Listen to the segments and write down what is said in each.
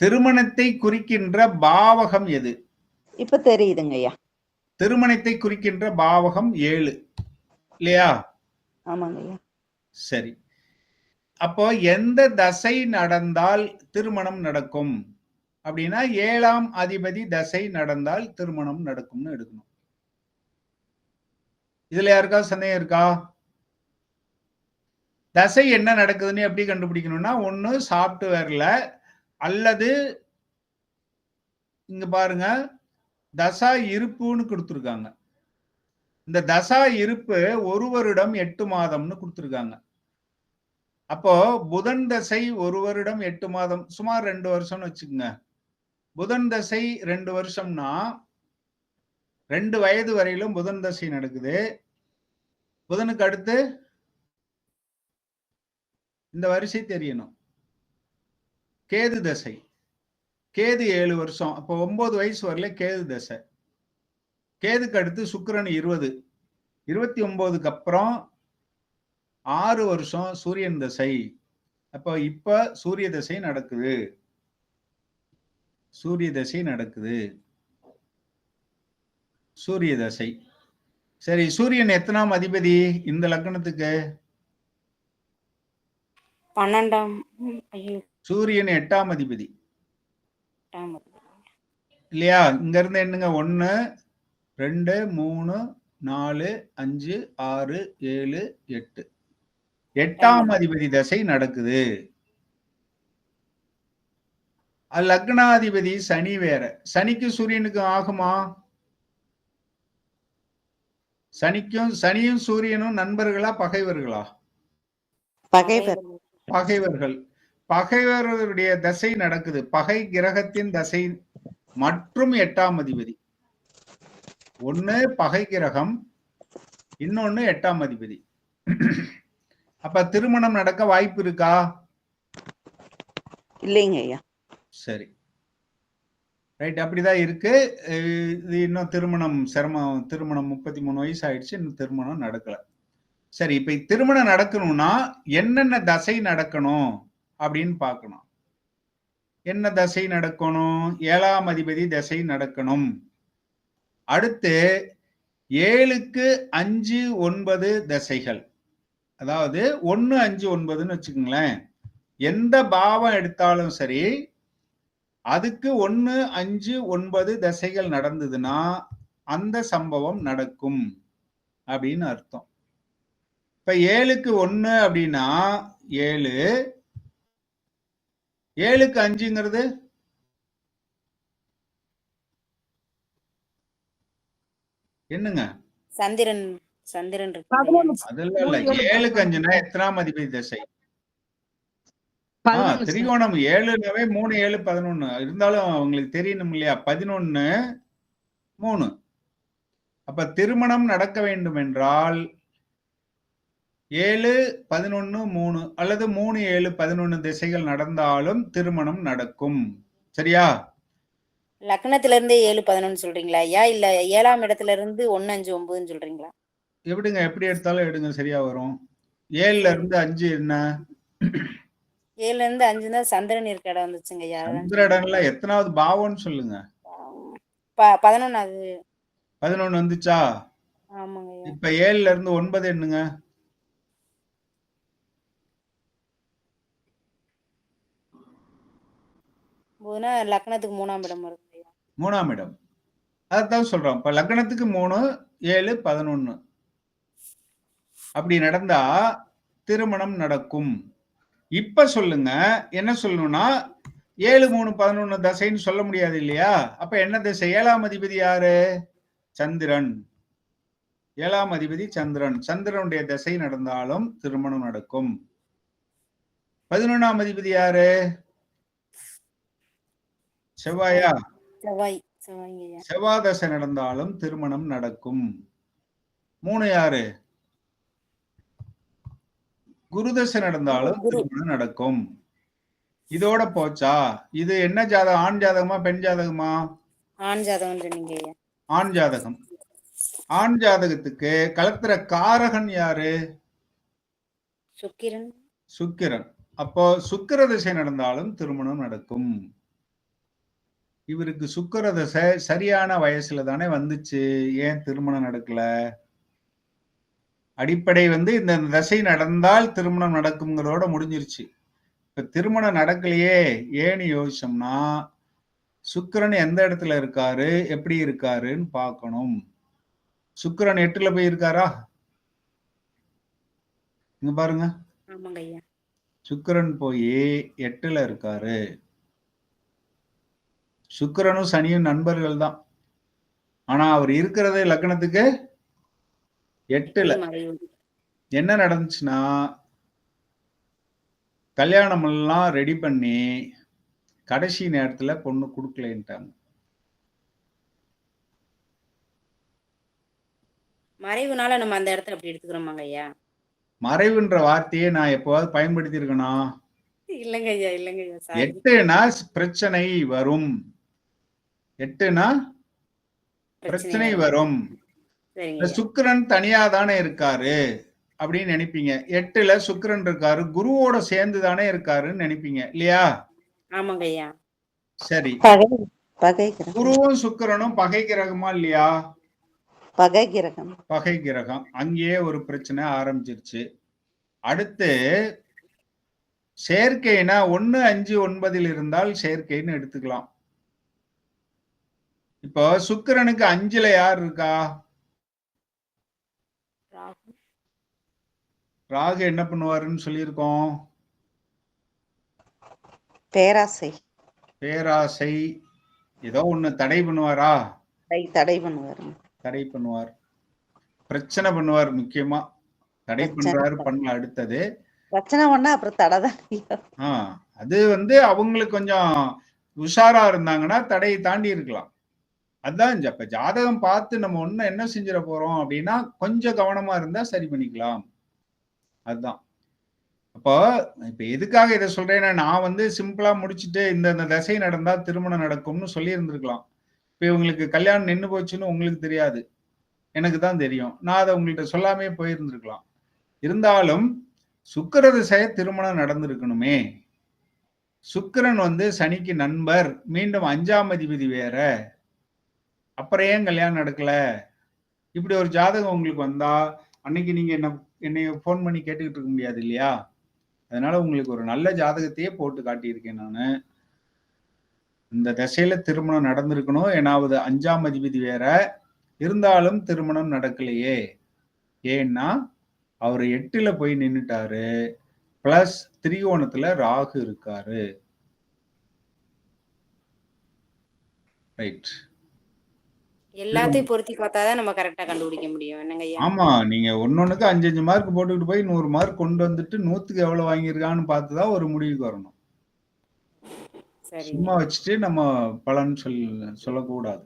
திருமணத்தை குறிக்கின்ற பாவகம் எது? இப்ப தெரியுதுங்க ஐயா திருமணத்தை குறிக்கின்ற பாவகம் ஏழு. இல்லையா? ஆமாங்க ஐயா சரி. அப்போ எந்த தசை நடந்தால் திருமணம் நடக்கும்? அப்படின்னா ஏழாம் அதிபதி தசை நடந்தால் திருமணம் நடக்கும்னு எடுக்கணும். இதுல யாருக்கா சந்தேகம் இருக்கா? தசை என்ன நடக்குதுன்னு எப்படி கண்டுபிடிக்கணும்னா ஒண்ணு சாப்ட்வேர்ல அல்லது இங்க பாருங்க தசா இருப்புன்னு கொடுத்துருக்காங்க. இந்த தசா இருப்பு ஒரு வருடம் எட்டு மாதம்னு கொடுத்துருக்காங்க. அப்போ புதன் தசை ஒரு வருடம் எட்டு மாதம் சுமார் ரெண்டு வருஷம்னு வச்சுக்கோங்க. புதன் தசை ரெண்டு வருஷம்னா ரெண்டு வயது வரையிலும் புதன் தசை நடக்குது. புதனுக்கு அடுத்து இந்த வரிசை தெரியணும். கேது தசை. கேது ஏழு வருஷம். அப்போ ஒன்பது வயசு வரல கேது தசை. கேதுக்கு அடுத்து சுக்கரன் இருபது. இருபத்தி ஒன்பதுக்கு அப்புறம் ஆறு வருஷம் சூரியன் தசை. அப்போ இப்ப சூரிய தசை நடக்குது. சூரிய தசை நடக்குது. சூரிய தசை. சரி சூரியன் எத்தனாம் அதிபதி இந்த லக்னத்துக்கு? பன்னெண்டாம் ஐயோ. சூரியன் எட்டாம் அதிபதி. இல்லையா? இங்க இருந்து என்னங்க? ஒன்னு ரெண்டு மூணு நாலு அஞ்சு ஆறு ஏழு எட்டு. எட்டாம் அதிபதி தசை நடக்குது. லக்னாதிபதி சனி வேற. சனிக்கு சூரியனுக்கு ஆகுமா? சனிக்கும் சனியும் சூரியனும் நண்பர்களா பகைவர்களா? பகைவர். பகைவர்கள். பகைவர்களுடைய தசை நடக்குது. பகை கிரகத்தின் தசை மற்றும் எட்டாம் அதிபதி. ஒண்ணு பகை கிரகம் இன்னொன்னு எட்டாம் அதிபதி. அப்ப திருமணம் நடக்க வாய்ப்பு இருக்கா? இல்லைங்க ஐயா. சரி. ரைட் அப்படிதான் இருக்கு. இது இன்னும் திருமணம் சிரமம் திருமணம் முப்பத்தி மூணு வயசு ஆயிடுச்சு இன்னும் திருமணம் நடக்கல. சரி இப்ப திருமணம் நடக்கணும்னா என்னென்ன தசை நடக்கணும்? அப்படின்னு பார்க்கணும். என்ன தசை நடக்கணும்? ஏழாம் அதிபதி தசை நடக்கணும். அடுத்து ஏழுக்கு அஞ்சு ஒன்பது தசைகள். அதாவது ஒன்று அஞ்சு ஒன்பதுன்னு வச்சுக்கோங்களேன். எந்த பாவம் எடுத்தாலும் சரி அதுக்கு ஒன்று அஞ்சு ஒன்பது தசைகள் நடந்ததுன்னா அந்த சம்பவம் நடக்கும் அப்படின்னு அர்த்தம். இப்போ ஏழுக்கு ஒன்று அப்படின்னா ஏழு ஏழுக்கு அஞ்சுங்கிறது? என்னங்க? சந்திரன் சந்திரன் இருக்கு. பதினொன்னு. அதெல்லாம் இல்ல. ஏழுக்கு அஞ்சுனா எத்தனாம் அதிபதி தசை. திரிகோணம் ஏழுனாவே மூணு ஏழு பதினொன்னு. இருந்தாலும் உங்களுக்கு தெரியணும் இல்லையா? பதினொன்னு மூணு. அப்ப திருமணம் நடக்க வேண்டும் என்றால் ஏழு பதினொன்னு மூணு அல்லது மூணு ஏழு பதினொன்னு திசைகள் நடந்தாலும் திருமணம் நடக்கும். சரியா? லக்னத்துல இருந்து ஏழு பதினொன்னு சொல்றீங்களா? ஐயா இல்ல ஏழாம் இடத்துல இருந்து ஒன்னு அஞ்சு ஒன்பதுன்னு சொல்றீங்களா? எப்படிங்க? எப்படி எடுத்தாலும் எடுங்க. சரியா வரும். ஏழுல இருந்து அஞ்சு என்ன? ஏழுல இருந்து அஞ்சு தான் சந்திரன் இருக்க இடம் வந்துச்சுங்க ஐயா அதான் சந்திரடன்ல எத்தனாவது பாவம்னு சொல்லுங்க. பதினொன்னாவது. பதினொன்னு வந்துச்சா? ஆமாங்க இப்ப ஏழுல இருந்து ஒன்பது என்னங்க? போதுனா லக்னத்துக்கு மூணாம் இடம் வருது. மூணாம் இடம். அதான் சொல்றோம். இப்ப லக்னத்துக்கு மூணு ஏழு பதினொன்னு. அப்படி நடந்தா திருமணம் நடக்கும். இப்ப சொல்லுங்க என்ன சொல்லணும்னா ஏழு மூணு பதினொன்னு தசைன்னு சொல்ல முடியாது இல்லையா? அப்ப என்ன திசை? ஏழாம் அதிபதி யாரு? சந்திரன். ஏழாம் அதிபதி சந்திரன். சந்திரனுடைய திசை நடந்தாலும் திருமணம் நடக்கும். பதினொன்னாம் அதிபதி யாரு? செவ்வாயா? செவ்வாய் செவ்வாய் தசை நடந்தாலும் திருமணம் நடக்கும். மூணு யாரு? குரு தசை நடந்தாலும். திருமணம் நடக்கும். இதோட போச்சா? இது என்ன ஜாதகம்? ஆண் ஜாதகமா பெண் ஜாதகமா? ஆண் ஜாதகம் ஆண் ஜாதகம். ஆண் ஜாதகத்துக்கு கலத்திர காரகன் யாரு? சுக்கிரன். சுக்கிரன். அப்போ சுக்கிர திசை நடந்தாலும் திருமணம் நடக்கும். இவருக்கு சுக்கிர தசை சரியான வயசுல தானே வந்துச்சு. ஏன் திருமணம் நடக்கல? அடிப்படை வந்து இந்த தசை நடந்தால் திருமணம் நடக்குங்கிறதோட முடிஞ்சிருச்சு. இப்ப திருமணம் நடக்கலையே ஏன்னு யோசிச்சோம்னா சுக்கிரன் எந்த இடத்துல இருக்காரு எப்படி இருக்காருன்னு பார்க்கணும். சுக்கிரன் எட்டுல போய் இருக்காரா இங்க பாருங்க. சுக்கிரன் போய் எட்டுல இருக்காரு. சுக்கிரனும் சனியும் நண்பர்கள் தான். ஆனா அவர் இருக்கிறதே லக்னத்துக்கு எட்டுல. என்ன நடந்துச்சுன்னா கல்யாணம் எல்லாம் ரெடி பண்ணி கடைசி நேரத்துல பொண்ணு கொடுக்கலன்ட்டாங்க. மறைவுனால நம்ம அந்த இடத்துல அப்படி எடுத்துக்கிறோமாங்க ஐயா? மறைவுன்ற வார்த்தையை நான் எப்போவாவது பயன்படுத்தி இருக்கனா இல்லைங்க ஐயா இல்லைங்க ஐயா எட்டுனா பிரச்சனை வரும். எட்டுனா பிரச்சனை வரும். சுக்கிரன் தனியா தானே இருக்காரு அப்படின்னு நினைப்பீங்க. எட்டுல சுக்கிரன் இருக்காரு குருவோட சேர்ந்து தானே இருக்காருன்னு நினைப்பீங்க இல்லையா? சரி. குருவும் சுக்கிரனும் பகை கிரகமா இல்லையா? பகை கிரகம். பகை கிரகம். அங்கேயே ஒரு பிரச்சனை ஆரம்பிச்சிருச்சு. அடுத்து சேர்க்கைனா ஒன்னு அஞ்சு ஒன்பதில் இருந்தால் சேர்க்கைன்னு எடுத்துக்கலாம். இப்போ சுக்கிரனுக்கு அஞ்சுல யார் இருக்கா? ராகு. ராகு என்ன பண்ணுவாருன்னு சொல்லியிருக்கோம். பேராசை. பேராசை. ஏதோ ஒண்ணு தடை பண்ணுவாரா? தடை தடை பண்ணுவாருங்க தடை பண்ணுவார். பிரச்சனை பண்ணுவார் முக்கியமா. தடை பண்றாரு பண்ண அடுத்தது. பிரச்சனை பண்ணா அப்புறம் தடை தான் அது வந்து அவங்களுக்கு கொஞ்சம் உஷாரா இருந்தாங்கன்னா தடையை தாண்டி இருக்கலாம். அதான் இப்ப ஜாதகம் பார்த்து நம்ம ஒன்னும் என்ன செஞ்சிட போறோம் அப்படின்னா கொஞ்சம் கவனமா இருந்தா சரி பண்ணிக்கலாம். அதுதான் அப்போ இப்ப எதுக்காக இதை சொல்றேன்னா நான் வந்து சிம்பிளா முடிச்சுட்டு இந்த இந்த தசை நடந்தா திருமணம் நடக்கும்னு சொல்லி இருந்திருக்கலாம் இப்ப இவங்களுக்கு கல்யாணம் நின்று போச்சுன்னு உங்களுக்கு தெரியாது. எனக்கு தான் தெரியும். நான் அதை உங்கள்கிட்ட சொல்லாமே போயிருந்திருக்கலாம். இருந்தாலும் சுக்கர திசை திருமணம் நடந்திருக்கணுமே. சுக்கிரன் வந்து சனிக்கு நண்பர். மீண்டும் அஞ்சாம் அதிபதி வேற. அப்புறம் ஏன் கல்யாணம் நடக்கல? இப்படி ஒரு ஜாதகம் உங்களுக்கு வந்தா அன்னைக்கு நீங்க என்ன என்னை ஃபோன் பண்ணி கேட்டுக்கிட்டு இருக்க முடியாது இல்லையா? அதனால உங்களுக்கு ஒரு நல்ல ஜாதகத்தையே போட்டு காட்டியிருக்கேன் நான். இந்த திசையில திருமணம் நடந்திருக்கணும். ஏனாவது அஞ்சாம் அதிபதி வேற. இருந்தாலும் திருமணம் நடக்கலையே. ஏன்னா அவர் எட்டுல போய் நின்னுட்டாரு. பிளஸ் திரிகோணத்துல ராகு இருக்காரு. ரைட் எல்லாத்தையும் பொருத்தி பார்த்தாதான் நம்ம கரெக்டா கண்டுபிடிக்க முடியும். என்னங்க ஆமா நீங்க ஒன்னொன்னுக்கு அஞ்சு அஞ்சு மார்க் போட்டுக்கிட்டு போய் நூறு மார்க் கொண்டு வந்துட்டு நூத்துக்கு எவ்வளவு வாங்கியிருக்கான்னு பார்த்துதான் ஒரு முடிவுக்கு வரணும். சும்மா வச்சுட்டு நம்ம பலன் சொல் சொல்லக்கூடாது.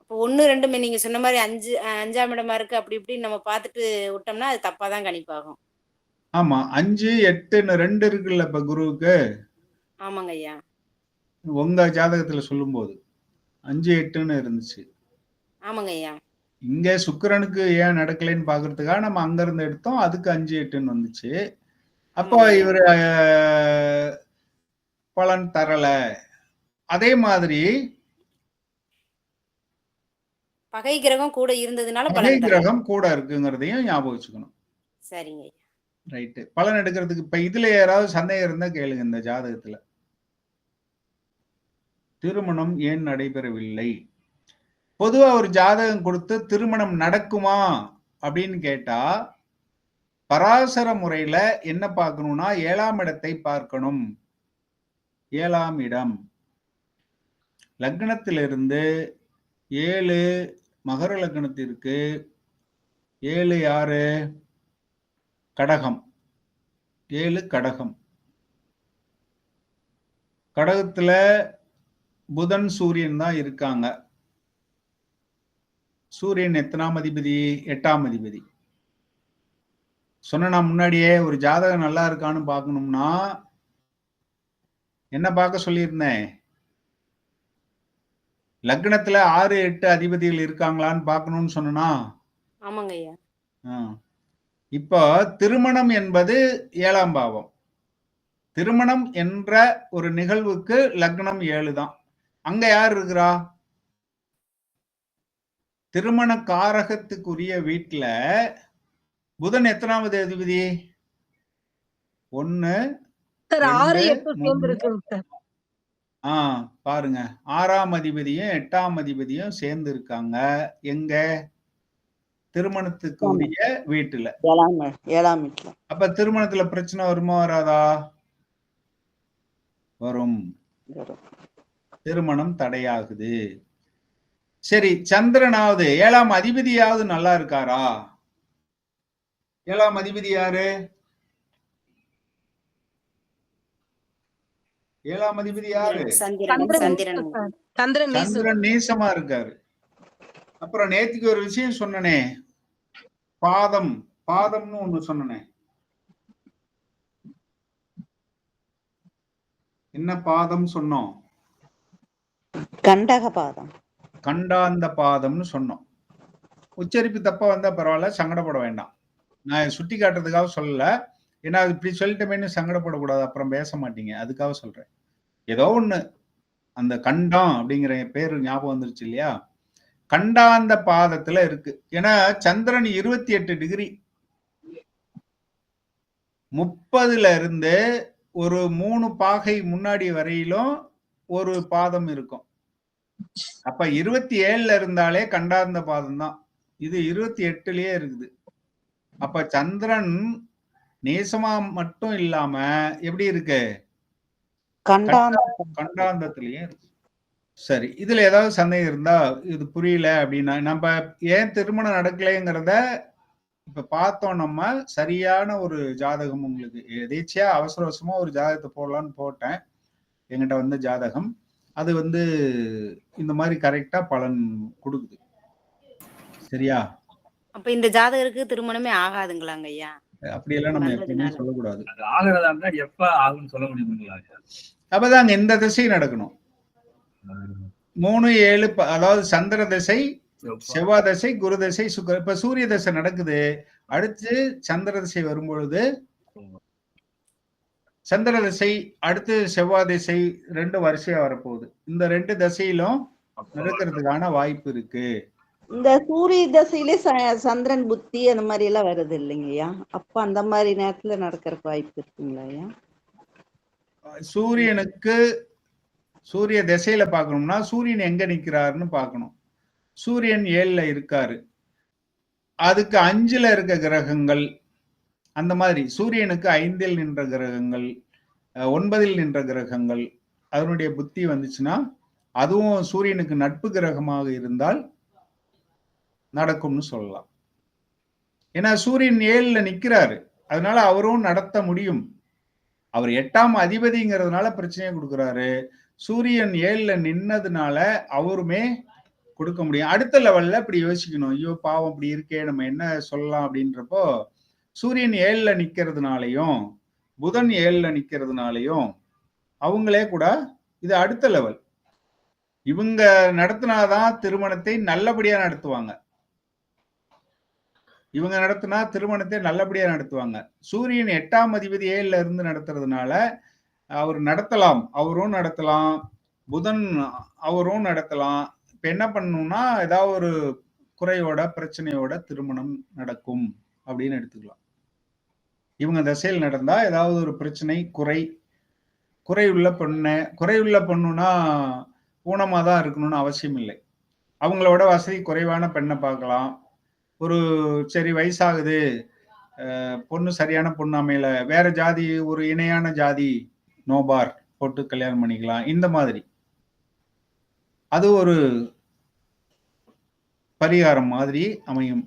அப்போ ஒண்ணு ரெண்டுமே நீங்க சொன்ன மாதிரி அஞ்சு அஞ்சாம் இடமா இருக்கு அப்படி இப்படி நம்ம பார்த்துட்டு விட்டோம்னா அது தப்பா தான் கணிப்பாகும். ஆமா அஞ்சு எட்டுன்னு ரெண்டு இருக்குல்ல இப்ப குருவுக்கு. ஆமாங்க ஐயா. உங்க ஜாதகத்துல சொல்லும்போது அஞ்சு எட்டுன்னு இருந்துச்சு. ஆமாங்க ஐயா. இங்க சுக்கிரனுக்கு ஏன் நடக்கலைன்னு பாக்குறதுக்காக நம்ம அங்க இருந்து எடுத்தோம். அதுக்கு அஞ்சு எட்டுன்னு வந்துச்சு. அப்போ. இவர் பலன் தரல. அதே மாதிரி பகை கிரகம் கூட இருந்ததுனால பகை. கிரகம் கூட இருக்குங்கிறதையும் ஞாபகம் வச்சுக்கணும். சரிங்க ரைட்டு. பலன் எடுக்கிறதுக்கு இப்ப இதுல யாராவது சந்தேகம் இருந்தா கேளுங்க இந்த ஜாதகத்துல. திருமணம் ஏன் நடைபெறவில்லை? பொதுவா ஒரு ஜாதகம் கொடுத்து திருமணம் நடக்குமா அப்படின்னு கேட்டா பராசர முறையில என்ன பார்க்கணும்னா ஏழாம் இடத்தை பார்க்கணும். ஏழாம் இடம். லக்னத்திலிருந்து ஏழு மகர லக்னத்திற்கு ஏழு யாரு கடகம். ஏழு கடகம். கடகத்துல புதன் சூரியன் தான் இருக்காங்க. சூரியன் எத்தனாம் அதிபதி? எட்டாம் அதிபதி. சொன்ன நான் முன்னாடியே ஒரு ஜாதகம் நல்லா இருக்கான்னு பார்க்கணும்னா என்ன பார்க்க சொல்லியிருந்தேன்? லக்னத்துல ஆறு எட்டு அதிபதிகள் இருக்காங்களான்னு பார்க்கணும்னு ஆ. இப்போ திருமணம் என்பது ஏழாம் பாவம். திருமணம் என்ற ஒரு நிகழ்வுக்கு லக்னம் ஏழு தான். அங்க யார் இருக்கிறா? திருமண காரகத்துக்குரிய வீட்டுல புதன் எத்தனாவது அதிபதி? ஒன்னு ஆ பாருங்க. ஆறாம் அதிபதியும் எட்டாம் அதிபதியும் சேர்ந்து இருக்காங்க எங்க? திருமணத்துக்கு உரிய வீட்டுல. ஏழாம் வீட்டுல. அப்ப திருமணத்துல பிரச்சனை வருமா வராதா? வரும். திருமணம் தடையாகுது. சரி சந்திரனாவது ஏழாம் அதிபதியாவது நல்லா இருக்காரா? ஏழாம் அதிபதி யாரு? ஏழாம் அதிபதி யாரு? சந்திரன் நீசமா இருக்காரு. அப்புறம் நேத்துக்கு ஒரு விஷயம் சொன்னனே. பாதம் பாதம்னு ஒண்ணு சொன்னனே. என்ன பாதம் சொன்னோம்? கண்டக பாதம். கண்டாந்த பாதம்னு சொன்னோம். உச்சரிப்பு தப்பா வந்தா பரவாயில்ல சங்கடப்பட வேண்டாம். நான் சுட்டி காட்டுறதுக்காக சொல்லல. ஏன்னா அது இப்படி சொல்லிட்டமேன்னு சங்கடப்படக்கூடாது. அப்புறம் பேச மாட்டீங்க. அதுக்காக சொல்றேன். ஏதோ ஒண்ணு. அந்த கண்டம் அப்படிங்கிற பேரு ஞாபகம் வந்துருச்சு இல்லையா? கண்டாந்த பாதத்துல இருக்கு. ஏன்னா சந்திரன் இருபத்தி எட்டு டிகிரி. முப்பதுல இருந்து ஒரு மூணு பாகை முன்னாடி வரையிலும் ஒரு பாதம் இருக்கும். அப்ப இருபத்தி ஏழுல இருந்தாலே கண்டாந்த பாதம் தான் இது இருபத்தி எட்டுலயே இருக்குது. அப்ப சந்திரன் நேசமா மட்டும் இல்லாம எப்படி இருக்கு? கண்டாந்த கண்டாந்தத்திலயும் இருக்கு. சரி இதுல ஏதாவது சந்தேகம் இருந்தா இது புரியல அப்படின்னா நம்ம ஏன் திருமணம் நடக்கலைங்கிறத இப்ப பார்த்தோம் நம்ம சரியான ஒரு ஜாதகம் உங்களுக்கு. எதேச்சியா அவசர அவசரமா ஒரு ஜாதகத்தை போடலாம்னு போட்டேன். என்கிட்ட வந்த ஜாதகம். அது வந்து இந்த மாதிரி கரெக்டா பலன் கொடுக்குது. சரியா? அப்ப இந்த ஜாதகருக்கு திருமணமே ஆகாதுங்களாங்க ஐயா? அப்படியெல்லாம் நம்ம எப்பவுமே. சொல்லக்கூடாது. அது ஆகிறதா இருந்தா எப்ப ஆகும்னு சொல்ல முடியுங்களா அப்பதாங்க இந்த திசை நடக்கணும். மூணு ஏழு ப- அதாவது சந்திர திசை செவ்வாய் தசை குரு தசை சுக்கர இப்ப சூரிய தசை நடக்குது. அடுத்து சந்திர திசை வரும்பொழுது சந்திர திசை அடுத்து செவ்வாய் திசை ரெண்டு வரிசையா வரப்போகுது. இந்த ரெண்டு திசையிலும் நடக்கிறதுக்கான வாய்ப்பு இருக்கு. இந்த சூரிய தசையிலே சந்திரன் புத்தி அந்த மாதிரி எல்லாம் வருது இல்லைங்கய்யா? அப்ப அந்த மாதிரி நேரத்துல நடக்கிறதுக்கு வாய்ப்பு இருக்குங்களா ஐயா? சூரியனுக்கு சூரிய திசையில பார்க்கணும்னா சூரியன் எங்க நிக்கிறாருன்னு பார்க்கணும். சூரியன் ஏழுல இருக்காரு. அதுக்கு அஞ்சுல இருக்க கிரகங்கள் அந்த மாதிரி சூரியனுக்கு ஐந்தில் நின்ற கிரகங்கள் ஒன்பதில் நின்ற கிரகங்கள் அதனுடைய புத்தி வந்துச்சுன்னா அதுவும் சூரியனுக்கு நட்பு கிரகமாக இருந்தால் நடக்கும்னு சொல்லலாம். ஏன்னா சூரியன் ஏழுல நிக்கிறாரு. அதனால அவரும் நடத்த முடியும். அவர் எட்டாம் அதிபதிங்கிறதுனால பிரச்சனையை கொடுக்குறாரு. சூரியன் ஏழுல நின்னதுனால அவருமே கொடுக்க முடியும். அடுத்த லெவல்ல இப்படி யோசிக்கணும். ஐயோ பாவம் இப்படி இருக்கே நம்ம என்ன சொல்லலாம் அப்படின்றப்போ சூரியன் ஏழுல நிக்கிறதுனாலையும் புதன் ஏழுல நிக்கிறதுனாலையும் அவங்களே கூட இது அடுத்த லெவல் இவங்க நடத்தினாதான் திருமணத்தை நல்லபடியா நடத்துவாங்க. இவங்க நடத்தினா திருமணத்தை நல்லபடியா நடத்துவாங்க. சூரியன் எட்டாம் அதிபதி ஏழுல இருந்து நடத்துறதுனால அவர் நடத்தலாம் அவரும் நடத்தலாம் புதன் அவரும் நடத்தலாம். இப்ப என்ன பண்ணணும்னா ஏதாவது ஒரு குறையோட பிரச்சனையோட திருமணம் நடக்கும் அப்படின்னு எடுத்துக்கலாம். இவங்க தசையில் நடந்தா ஏதாவது ஒரு பிரச்சனை குறை குறையுள்ள பொண்ணு குறையுள்ள பொண்ணுனா ஊனமாக தான் இருக்கணும்னு அவசியம் இல்லை. அவங்களோட வசதி குறைவான பெண்ணை பார்க்கலாம். ஒரு சரி வயசாகுது. பொண்ணு சரியான பொண்ணு அமையல. வேற ஜாதி ஒரு இணையான ஜாதி நோபார் போட்டு கல்யாணம் பண்ணிக்கலாம். இந்த மாதிரி. அது ஒரு பரிகாரம் மாதிரி அமையும்.